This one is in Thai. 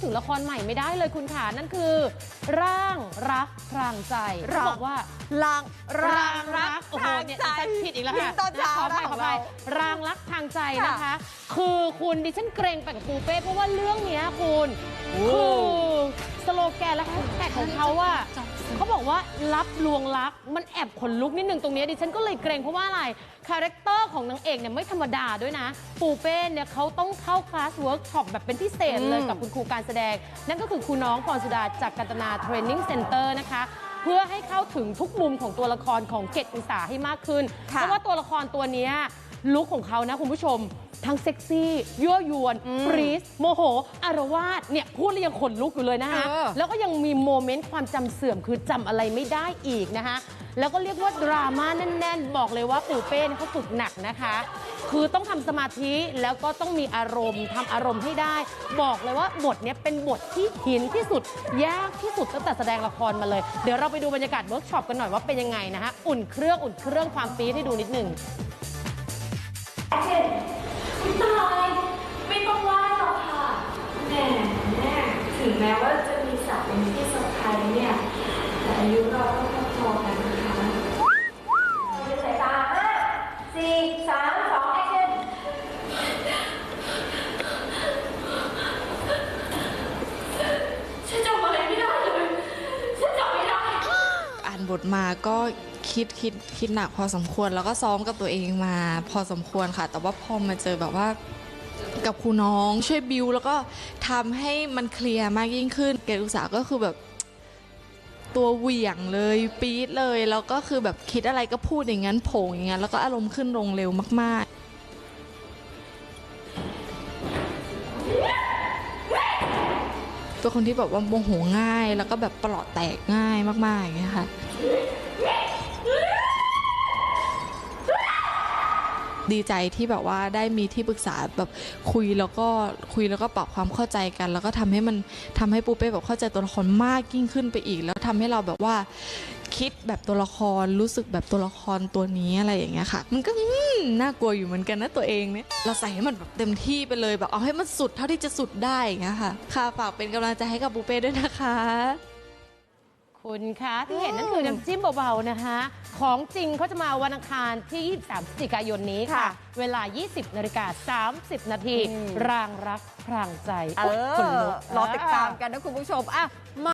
ดถึงละครใหม่ไม่ได้เลยคุณขานั่นคือ ร่างรักพรางใจร่างบอกว่า ลางรารางงรัรักกโอ้โหทางเนี่ยใจดิฉันผิดอีกแล้วยิ้ค่ะมตอนเช้าขออภัยนะขขอองอภัยเรารางรักทางใจค่ะนะคะ คือคุณดิฉันเกรงไปกับปูเป้เพราะว่าเรื่องเนี้ยคุณโอ้คือสโล แกนและแฮชแท็กของเขาว่าเขาบอกว่ารับลวงรักมันแอบขนลุกนิดนึงตรงเนี้ยดิฉันก็เลยเกรงเพราะว่าอะไรคาแรคเตอร์ของนางเอกเนี่ยไม่ธรรมดาด้วยนะ ปูเป้เนี่ยเขาต้องเข้าคลาสเวิร์กช็อปแบบเป็นพิเศษเลยอืมกับคุณครูการแสดง นั่นก็คือครูน้องพรสุดาจากกันตนาเทรนนิ่งเซ็นเตอร์นะคะเพื่อให้เข้าถึงทุกมุมของตัวละครของเกตอุตสาให้มากขึ้นค่ะเพราะว่าตัวละครตัวเนี้ยลุคของเขานะคุณผู้ชม ทั้งเซ็กซี่ยั่วยวนอืมปรีสโมโห อารวาสเนี่ยพูดแล้วยังขนลุกอยู่เลยนะคะเออ แล้วก็ยังมีโมเมนต์ความจำเสื่อมคือจำอะไรไม่ได้อีกนะคะแล้วก็เรียกว่าดราม่าแน่น ๆ บอกเลยว่าปู่เป้เนี่ยเขาฝึกหนักนะคะ คือต้องทำสมาธิแล้วก็ต้องมีอารมณ์ทำอารมณ์ให้ได้ บอกเลยว่าบทเนี้ยเป็นบทที่หินที่สุด ยากที่สุดตั้งแต่แสดงละครมาเลย เดี๋ยวเราไปดูบรรยากาศเวิร์กช็อปกันหน่อยว่าเป็นยังไงนะคะอุ่นเครื่องอุ่นเครื่องความปี๊ดให้ดูนิดหนึ่งไม่ ตายไม่ต้องไหว้หรอกค่ะแหมถึงแม้ว่าจะมีศักดิ์เป็นที่สะใภ้เนี่ยานบทมาก็คิดคิดคิดหนักพอสมควรแล้วก็ซ้อมกับตัวเองมาพอสมควรค่ะ แต่ว่าพอมาเจอแบบว่ากับครูน้องช่วยบิวแล้วก็ทำให้มันเคลียร์มากยิ่งขึ้น เกดอุตสาหก็คือแบบตัวเหวี่ยงเลยปี๊ดเลย แล้วก็คือแบบคิดอะไรก็พูดอย่างนั้นโผงอย่างนั้นแล้วก็อารมณ์ขึ้นลงเร็วมาก ๆ เป็นคนที่แบบว่าโมโหง่าย แล้วก็แบบปลอดแตกง่ายมากๆอย่างเงี้ยค่ะดีใจที่แบบว่าได้มีที่ปรึกษาแบบคุยแล้วก็คุยแล้วก็ปรับความเข้าใจกัน แล้วก็ทำให้มันทำให้ปูเป้แบบเข้าใจตัวละครมากยิ่งขึ้นไปอีก แล้วทำให้เราแบบว่า คิดแบบตัวละครรู้สึกแบบตัวละครตัวนี้อะไรอย่างเงี้ยค่ะ มันก็อืมน่ากลัวอยู่เหมือนกันนะตัวเองเนี่ยเราใส่ให้มันแบบเต็มที่ไปเลยแบบเอาให้มันสุดเท่าที่จะสุดได้อย่างเงี้ยค่ะค่ะฝากเป็นกำลังใจให้กับปูเป้ด้วยนะคะ คุณคะที่เห็นนั่นคือน้ำจิ้มเบาๆนะคะ ของจริงเขาจะมาวันอังคารที่ 23พฤศจิกายนนี้ค่ะ ค่ะเวลา 20นาฬิกา30 นาที อืม รางรักพรางใจเอโยขนอลุกรอติดตามกันนะคุณผู้ชมอะมา